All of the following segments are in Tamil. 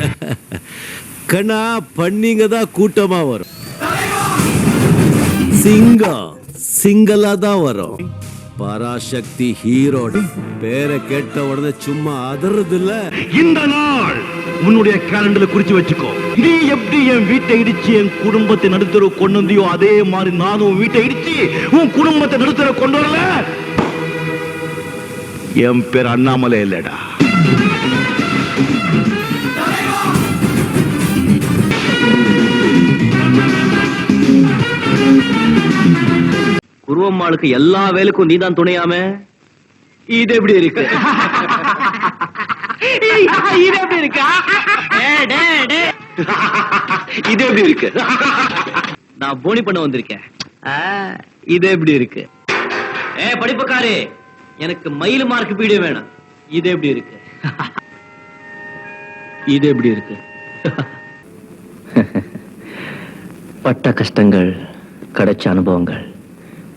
கண்ணா பண்ணிங்க தான் கூட்டமா வரும். சிங்கம் சிங்கலா தான் வரும். பராசக்தி ஹீரோ பேரை கேட்ட உடனே சும்மா அதறது இல்ல இந்த நாள் உன்னுடைய கேலண்டர்ல குறிச்சு வச்சுக்கோ. நீ எப்படி என் வீட்டை இடிச்சு என் குடும்பத்தை நடுத்தர கொண்டு வந்தியோ அதே மாதிரி நானும் உன் வீட்டை இடிச்சு உன் குடும்பத்தை நடுத்தர கொண்டு வரல. என் பேர் அண்ணாமலை இல்லடா குருவம்மாளுக்கு எல்லா வேலைக்கும் நீதான் துணையாமே? இது எப்படி இருக்கு? இது எப்படி இருக்கு? இது எப்படி இருக்கு? நான் போனி பண்ண வந்திருக்கேன். இது எப்படி இருக்கு? ஏ படிப்புக்காரே எனக்கு மயில் மார்க் பீடியம் வேணும். இது எப்படி இருக்கு? இது எப்படி இருக்கு? பட்ட கஷ்டங்கள் கிடைச்ச அனுபவங்கள்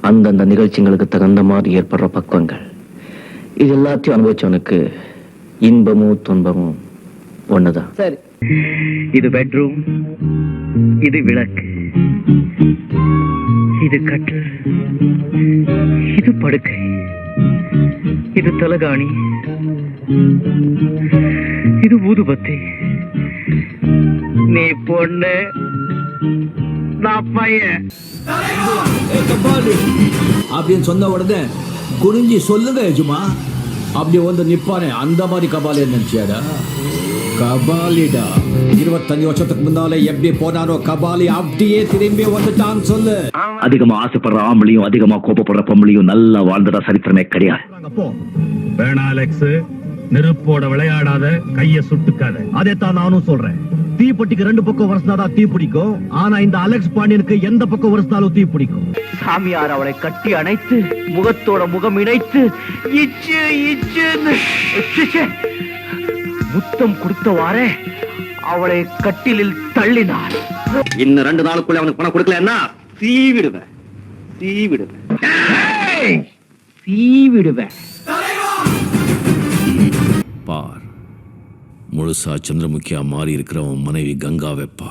அந்தந்த நிகழ்ச்சிங்களுக்கு தகுந்த மாதிரி ஏற்படுற பக்குவங்கள். இது எல்லாத்தையும் அனுபவிச்சவனுக்கு இன்பமும் துன்பமும் ஒண்ணுதான். சரி. இது பெட்ரூம் இது விளக்கு இது கட்டில் இது படுக்கை இது தலகாணி இது ஊதுபத்தி. நீ பொண்ணு. அப்படின்னு சொன்ன உடனே குனிஞ்சி சொல்லுங்க எஜுமா. அப்படி வந்து நிப்பானே. அந்த மாதிரி கபாலி நினைச்சியாடா. கபாலிடா. இருபத்தஞ்சு வருஷத்துக்கு முன்னாலே எப்படி போனாரோ கபாலி அப்படியே திரும்பி வந்துட்டான்னு சொல்லு. அதிகமா ஆசைப்படுற ஆம்பளையும் அதிகமா கோபப்படுற பொம்பளையும் நல்லா வாழ்ந்ததா சரித்திரமே கிடையாது. வேணா அலெக்ஸ் நெருப்போட விளையாடாத கைய சுட்டுக்காத. அதைத்தான் நானும் சொல்றேன். தீப்பெட்டிக்கு ரெண்டு பக்கம் வரசினாதான் தீ பிடிக்கும். ஆனா இந்த அலெக்ஸ் பாண்டியனுக்கு எந்த பக்கம் வரசினாலும் தீ பிடிக்கும். சாமியார் அவளை கட்டி அணைத்து முகத்தோட முகம் இணைத்து இச்சு இச்சுன்னு ச்சே, முத்தம் கொடுத்தவாறே அவளை கட்டிலில் தள்ளினார். இன்னும் ரெண்டு நாளுக்குள்ள அவனுக்கு பணம் கொடுக்கலன்னா தீ விடுவேன். தீ விடுவேன். தீ விடுவேன். பார். முழுசா சந்திரமுகியா மாறி இருக்கிறவன் மனைவி கங்கா வெப்பா.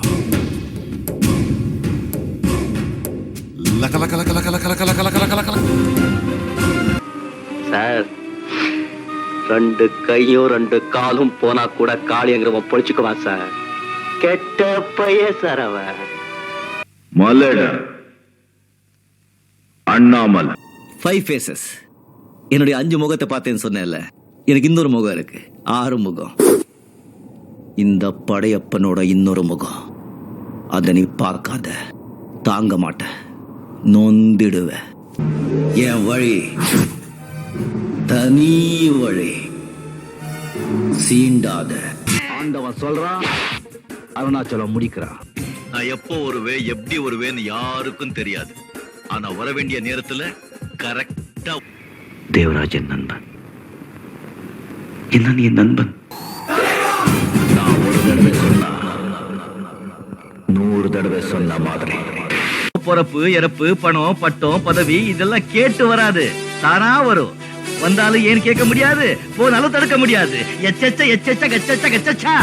சார் ரெண்டு கையும் ரெண்டு காலும் போனா கூட காளியங்கிறவன் பொழிச்சுக்குவான் சார். கெட்ட பைய சார் அவன். மலட. அண்ணாமலை. ஃபைவ் ஃபேஸஸ் என்னுடைய அஞ்சு முகத்தை பார்த்தேன்னு சொன்னேன்ல. எனக்கு இன்னொரு முகம் இருக்கு. ஆறு முகம். இந்த படையப்பனோட இன்னொரு முகம். அதை நீ பார்க்காத. தாங்க மாட்ட. நொந்திடுவ. என் வழி. தனி வழி. சீண்டாத. ஆண்டவன் சொல்றான் அருணாச்சலம் முடிக்கிறான் நான் எப்போ வருவேன் எப்படி வருவேன்னு யாருக்கும் தெரியாது. ஆனா வர வேண்டிய நேரத்துல கரெக்டா தேவராஜன் நண்பன். என்ன நீ என் நண்பன்? தடவை சொன்னா நூறு தடவை சொன்ன மாதிரி. பொறப்பு இறப்பு பணம் பட்டம் பதவி இதெல்லாம் கேட்டு வராது. தானா வரும். வந்தாலும் ஏன் கேட்க முடியாது? போனாலும் தடுக்க முடியாது. எச்சச்ச எச்சச்ச கச்சச்ச கச்சச்சா.